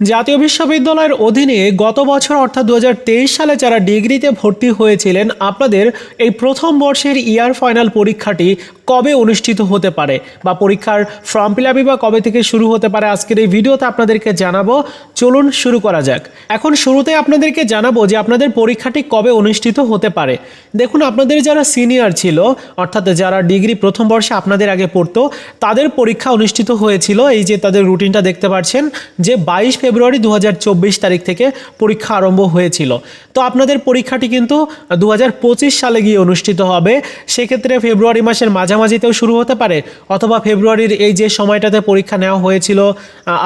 জাতীয় বিশ্ববিদ্যালয়ের অধীনে গত বছর, অর্থাৎ দু হাজার তেইশ সালে যারা ডিগ্রিতে ভর্তি হয়েছিলেন, আপনাদের এই প্রথম বর্ষের ইয়ার ফাইনাল পরীক্ষাটি কবে অনুষ্ঠিত হতে পারে? বা পরীক্ষার ফর্ম ফিল বা কবে থেকে শুরু হতে পারে? আজকের এই ভিডিওতে আপনাদেরকে জানাব। চলুন শুরু করা যাক। এখন শুরুতে আপনাদেরকে জানাব যে আপনাদের পরীক্ষাটি কবে অনুষ্ঠিত হতে পারে। দেখুন, আপনাদের যারা সিনিয়র ছিল, অর্থাৎ যারা ডিগ্রি প্রথম বর্ষে আপনাদের আগে পড়তো, তাদের পরীক্ষা অনুষ্ঠিত হয়েছিল। এই যে তাদের রুটিনটা দেখতে পাচ্ছেন, যে বাইশ ফেব্রুয়ারি দু হাজার চব্বিশ তারিখ থেকে পরীক্ষা আরম্ভ হয়েছিল। তো আপনাদের পরীক্ষাটি কিন্তু দু হাজার পঁচিশ সালে গিয়ে অনুষ্ঠিত হবে। সেক্ষেত্রে ফেব্রুয়ারি মাসের মাঝামাঝিতেও শুরু হতে পারে অথবা ফেব্রুয়ারির এই যে সময়টাতে পরীক্ষা নেওয়া হয়েছিল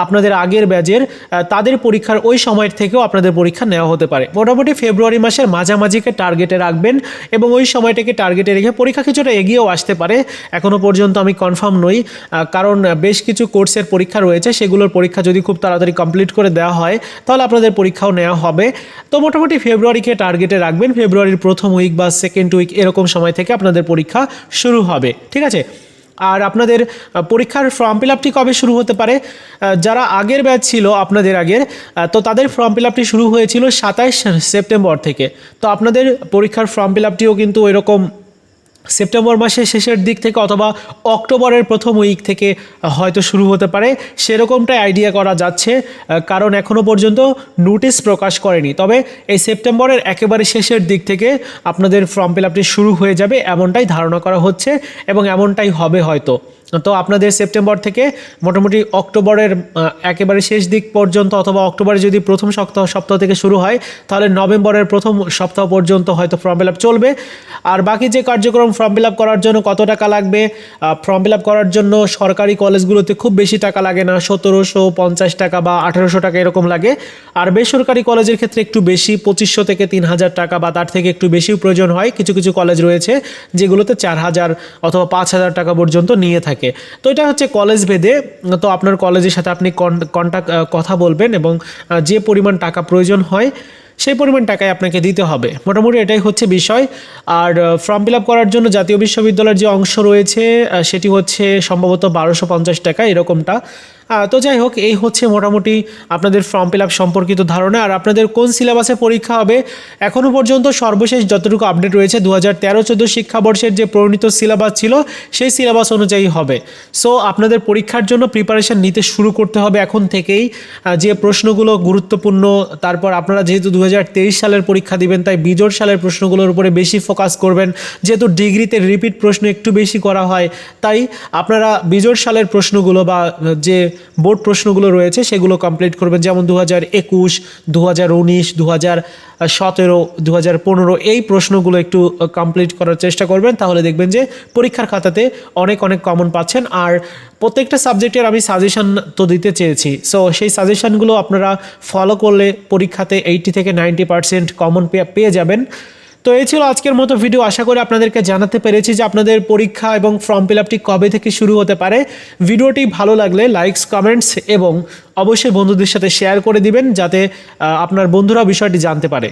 আপনাদের আগের ব্যাচের তাদের পরীক্ষার ওই সময়ের থেকেও আপনাদের পরীক্ষা নেওয়া হতে পারে। মোটামুটি ফেব্রুয়ারি মাসের মাঝামাঝিকে টার্গেটে রাখবেন এবং ওই সময়টাকে টার্গেটে রেখে পরীক্ষা কিছুটা এগিয়েও আসতে পারে। এখনও পর্যন্ত আমি কনফার্ম নই কারণ বেশ কিছু কোর্সের পরীক্ষা রয়েছে। সেগুলোর পরীক্ষা যদি খুব তাড়াতাড়ি কমপ্লিট করে দেওয়া হয়, তাহলে আপনাদের পরীক্ষাও নেওয়া হবে। তো মোটামুটি ফেব্রুয়ারিকে টার্গেটে রাখবেন। ফেব্রুয়ারির প্রথম উইক বা সেকেন্ড উইক এরকম সময় থেকে আপনাদের পরীক্ষা শুরু হবে। ঠিক আছে? আর আপনাদের পরীক্ষার ফর্ম ফিল আপটি কবে শুরু হতে পারে? যারা আগের ব্যাচ ছিল আপনাদের আগের তো তাদের ফর্ম ফিল আপটি শুরু হয়েছিল সাতাইশ সেপ্টেম্বর থেকে। তো আপনাদের পরীক্ষার ফর্ম ফিল আপটিও কিন্তু ওইরকম সেপ্টেম্বর মাসের শেষের দিক থেকে অথবা অক্টোবরের প্রথম উইক থেকে হয়তো শুরু হতে পারে। সেরকমটাই আইডিয়া করা যাচ্ছে, কারণ এখনও পর্যন্ত নোটিশ প্রকাশ করেনি। তবে এই সেপ্টেম্বরের একেবারে শেষের দিক থেকে আপনাদের ফর্ম ফিল আপটি শুরু হয়ে যাবে, এমনটাই ধারণা করা হচ্ছে এবং এমনটাই হবে হয়তো। তো আপনাদের সেপ্টেম্বর থেকে মোটামুটি অক্টোবরের একেবারে শেষ দিক পর্যন্ত অথবা অক্টোবরে যদি প্রথম সপ্তাহ সপ্তাহ থেকে শুরু হয়, তাহলে নভেম্বরের প্রথম সপ্তাহ পর্যন্ত হয়তো ফর্ম ফিল চলবে। আর বাকি যে কার্যক্রম ফর্ম ফিল করার জন্য কত টাকা লাগবে ফর্ম ফিল করার জন্য সরকারি কলেজগুলোতে খুব বেশি টাকা লাগে না, সতেরোশো পঞ্চাশ টাকা বা আঠেরোশো টাকা এরকম লাগে। আর বেসরকারি কলেজের ক্ষেত্রে একটু বেশি, পঁচিশশো থেকে তিন হাজার টাকা বা তার থেকে একটু বেশিও প্রয়োজন হয়। কিছু কিছু কলেজ রয়েছে যেগুলোতে চার হাজার অথবা পাঁচ হাজার টাকা পর্যন্ত নিয়ে থাকে। তো এটা হচ্ছে কলেজ ভেদে, তো আপনার কলেজের সাথে আপনি কন্ট্যাক্ট কথা বলবেন এবং যে পরিমাণ টাকা প্রয়োজন হয়, সেই পরিমাণ টাকাই আপনাকে দিতে হবে। মোটামুটি এটাই হচ্ছে বিষয়। আর ফর্ম ফিল আপ করার জন্য জাতীয় বিশ্ববিদ্যালয়ের যে অংশ রয়েছে সেটি হচ্ছে সম্ভবত বারোশো পঞ্চাশ টাকা, এরকমটা। তো যাই হোক, এই হচ্ছে মোটামুটি আপনাদের ফর্ম ফিল আপ সম্পর্কিত ধারণা। আর আপনাদের কোন সিলেবাসে পরীক্ষা হবে এখনও পর্যন্ত সর্বশেষ যতটুকু আপডেট রয়েছে দু হাজার তেরো চোদ্দ শিক্ষাবর্ষের যে প্রণীত সিলেবাস ছিল, সেই সিলেবাস অনুযায়ী হবে। সো আপনাদের পরীক্ষার জন্য প্রিপারেশন নিতে শুরু করতে হবে এখন থেকেই। যে প্রশ্নগুলো গুরুত্বপূর্ণ, তারপর আপনারা যেহেতু দু হাজার তেইশ সালের পরীক্ষা দিবেন, তাই বিজোড় সালের প্রশ্নগুলোর উপরে বেশি ফোকাস করবেন। যেহেতু ডিগ্রিতে রিপিট প্রশ্ন একটু বেশি করা হয়, তাই আপনারা বিজোড় সালের প্রশ্নগুলো বা যে বোর্ড প্রশ্নগুলো রয়েছে, সেগুলো কমপ্লিট করবেন। যেমন দু হাজার একুশ দু হাজার উনিশ দু হাজার সতেরো দু হাজার পনেরো, এই প্রশ্নগুলো একটু কমপ্লিট করার চেষ্টা করবেন। তাহলে দেখবেন যে পরীক্ষার খাতাতে অনেক অনেক কমন পাচ্ছেন। আর প্রত্যেকটা সাবজেক্টের আমি সাজেশন তো দিতে চেয়েছি। সো সেই সাজেশনগুলো আপনারা ফলো করলে পরীক্ষাতে এইটি থেকে নাইনটি পার্সেন্ট কমন পেয়ে যাবেন। তো এই ছিল আজকের মতো ভিডিও আশা করি আপনাদেরকে জানাতে পেরেছি যে আপনাদের পরীক্ষা এবং ফর্ম ফিল আপটি কবে থেকে শুরু হতে পারে। ভিডিওটি ভালো লাগলে লাইকস কমেন্টস এবং অবশ্যই বন্ধুদের সাথে শেয়ার করে দিবেন যাতে আপনার বন্ধুরা বিষয়টি জানতে পারে।